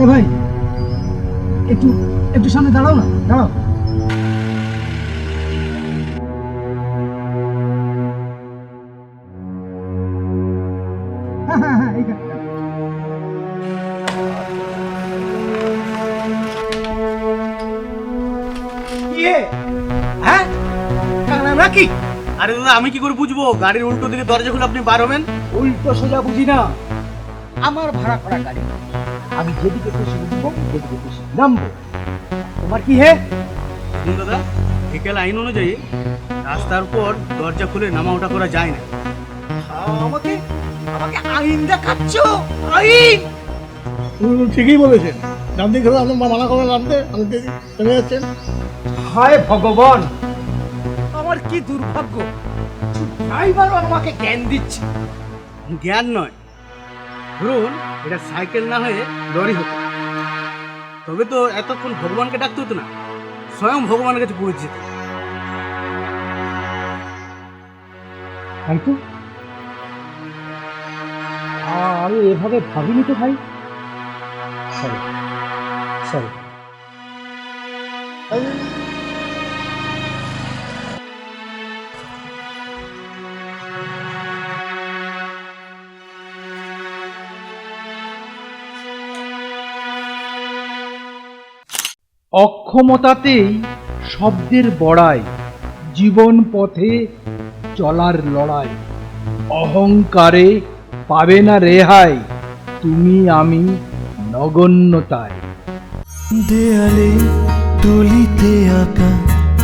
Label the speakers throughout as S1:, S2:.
S1: এ ভাই একটু একটু সামনে দাঁড়াও না দাঁড়াও। হ্যাঁ হ্যাঁ হ্যাঁ
S2: হ্যাঁ? নাকি
S3: আরে দাদা আমি কি করে বুঝব? গাড়ির উল্টো দিকে দরজা খুলে আপনি বার হবেন?
S2: উল্টো সোজা বুঝি না। আমার ভাড়া করা গাড়ি। আমি যেদিকে খুশি উঠবো যেদিকে খুশি নামবো। তোমার কি হে?
S3: দাদা বিকেল আইন অনুযায়ী রাস্তার উপর দরজা খুলে নামা ওঠা করা যায় না।
S2: আমাকে আমাকে আইন দেখাচ্ছ? আইন?
S4: ঠিকই বলেছেন। নামতে গেলে আপনার মানা করে নামতে আমি চলে যাচ্ছেন।
S2: হায় ভগবান! আমার কি দুর্ভাগ্য? ড্রাইভারও আমাকে জ্ঞান দিচ্ছে।
S3: জ্ঞান নয় ধরুন এটা সাইকেল না হয়ে লরি হতো। তবে তো এতক্ষণ ভগবানকে ডাকতে হতো না স্বয়ং ভগবানের কাছে পৌঁছে যেত।
S1: তাই আমি এভাবে ভাবিনি তো ভাই। সরি সরি
S5: অক্ষমতাতেই শব্দের বড়াই, জীবন পথে চলার লড়াই। অহংকারে পাবে না রেহাই, তুমি আমি নগণ্যতায়।
S6: দেয়ালে তুলিতে আঁকা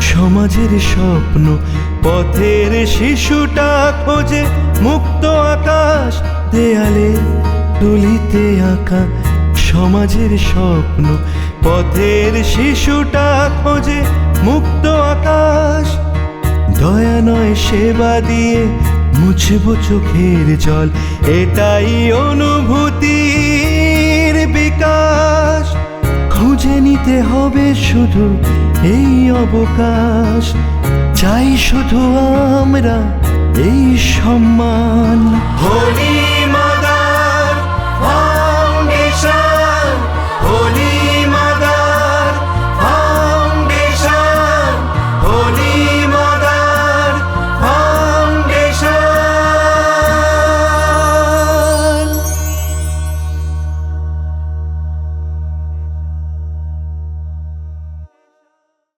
S6: সমাজের স্বপ্ন, পথের শিশুটা খোঁজে মুক্ত আকাশ। দেয়ালে তুলিতে আঁকা সমাজের স্বপ্ন, পথের শিশুটা খোঁজে মুক্ত আকাশ। দয়া নয় সেবা দিয়ে মুছব চোখের জল, এটাই অনুভূতির বিকাশ। খুঁজে নিতে হবে শুধু এই অবকাশ। চাই শুধু আমরা এই সম্মান। হোলি